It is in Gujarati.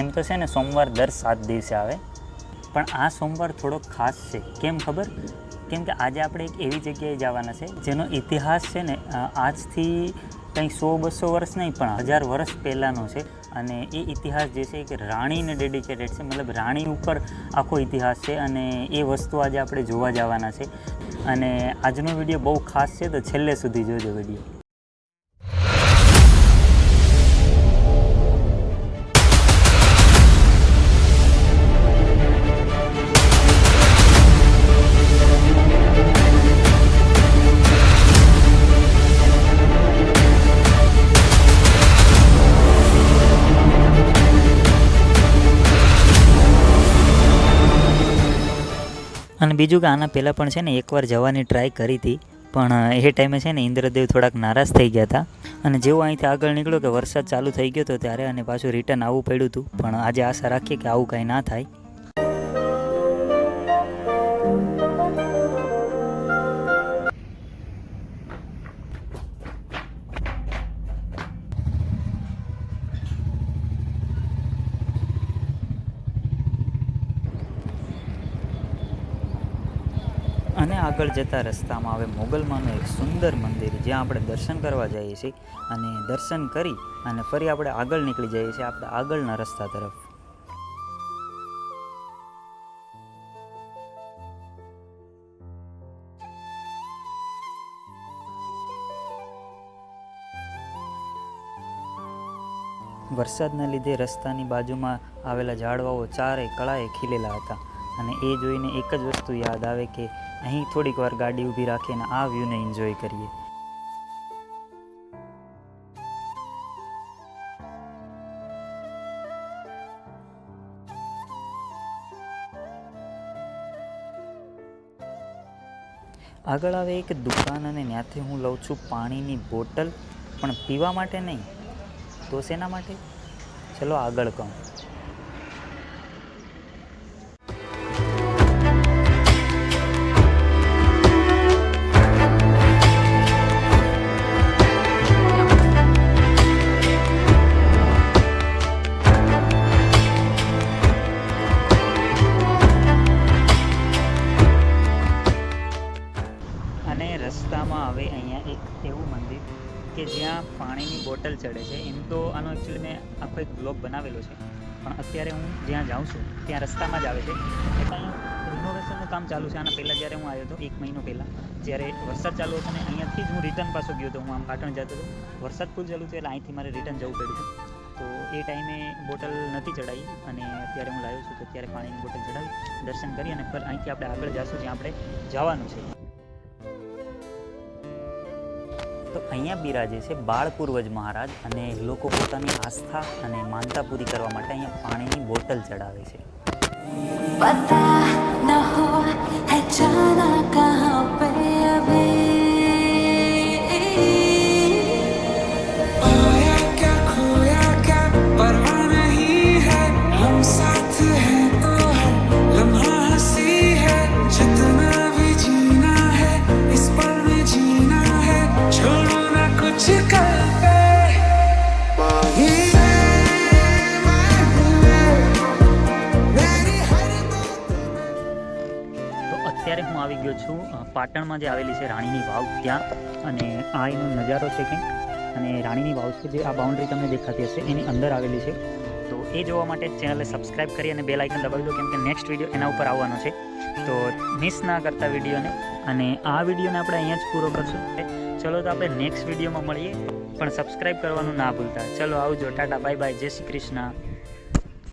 એમ તો છે ને સોમવાર દર સાત દિવસે આવે. પણ આ સોમવાર થોડો ખાસ છે. કેમ ખબર? કેમ કે આજે આપણે એક એવી જગ્યાએ જવાના છે, જેનો ઇતિહાસ છે ને આજથી કંઈ સો બસો વર્ષ નહીં, પણ હજાર વર્ષ પહેલાંનો છે. અને એ ઇતિહાસ જે છે કે રાણીને ડેડિકેટેડ છે. મતલબ રાણી ઉપર આખો ઇતિહાસ છે અને એ વસ્તુ આજે આપણે જોવા જવાના છે. અને આજનો વીડિયો બહુ ખાસ છે, તો છેલ્લે સુધી જોજો વીડિયો. અને બીજું કે આના પહેલાં પણ છે ને એકવાર જવાની ટ્રાય કરી હતી. પણ એ ટાઈમે છે ને ઇન્દ્રદેવ થોડાક નારાજ થઈ ગયા હતા. અને જેવો અહીંથી આગળ નીકળ્યો કે વરસાદ ચાલુ થઈ ગયો હતો ત્યારે અને પાછું રિટર્ન આવવું પડ્યું હતું. પણ આજે આશા રાખીએ કે આવું કાંઈ ના થાય. અને આગળ જતા રસ્તામાં આવે મોગલમાંનું એક સુંદર મંદિર, જ્યાં આપણે દર્શન કરવા જઈએ છીએ અને દર્શન કરી અને ફરી આપણે આગળ નીકળી જઈએ છીએ આપણા આગળના રસ્તા તરફ. વરસાદના લીધે રસ્તાની બાજુમાં આવેલા ઝાડવાઓ ચારે કળાએ ખીલેલા હતા. અને એ જોઈને એક જ વસ્તુ યાદ આવે કે અહીં થોડીક વાર ગાડી ઊભી રાખીને આ વ્યૂને એન્જોય કરીએ. આગળ આવે એક દુકાન અને ત્યાંથી હું લઉં છું પાણીની બોટલ, પણ પીવા માટે નહીં. તો શેના માટે? ચલો આગળ કહું. કે જ્યાં પાણીની બોટલ ચડે છે, એમ તો આનો એકચ્યુઅલી મેં આખો એક બ્લોગ બનાવેલો છે. પણ અત્યારે હું જ્યાં જાઉં છું, ત્યાં રસ્તામાં જ આવે છે. એટલે રિનોવેશનનું કામ ચાલુ છે. આના પહેલાં જ્યારે હું આવ્યો હતો, એક મહિનો પહેલાં, જ્યારે વરસાદ ચાલુ હતો ને અહીંયાથી જ હું રિટર્ન પાછો ગયો હતો. હું આમ પાટણ જતો હતો. વરસાદ ફૂલ ચાલુ છે એટલે અહીંથી મારે રિટર્ન જવું પડ્યું તો એ ટાઈમે બોટલ નથી ચડાવી અને અત્યારે હું લાવ્યો છું તો અત્યારે પાણીની બોટલ ચડાવી દર્શન કરી અને પર અહીંથી આપણે આગળ જઈશું જ્યાં આપણે જવાનું છે. તો અહીંયા બિરાજે છે બાળ પૂર્વજ મહારાજ અને લોકો પોતાની આસ્થા અને માનતા પૂરી કરવા માટે અહીંયા પાણીની બોટલ ચડાવે છે. ગયો છું. પાટણમાં જે આવેલી છે રાણીની વાવ ત્યાં. અને આ એનો નજારો છે કંઈક. અને રાણીની વાવ છે જે આ બાઉન્ડ્રી તમને દેખાતી હશે, એની અંદર આવેલી છે. તો એ જોવા માટે ચેનલને સબસ્ક્રાઇબ કરી અને બે લાઇકન દબાવી દો, કેમ કે નેક્સ્ટ વીડિયો એના ઉપર આવવાનો છે. તો મિસ ના કરતા વિડીયોને. અને આ વિડીયોને આપણે અહીંયા જ પૂરો કરશું. ચલો તો આપણે નેક્સ્ટ વિડીયોમાં મળીએ. પણ સબસ્ક્રાઇબ કરવાનું ના ભૂલતા. ચલો આવજો, ટાટા બાય બાય જય શ્રી કૃષ્ણ.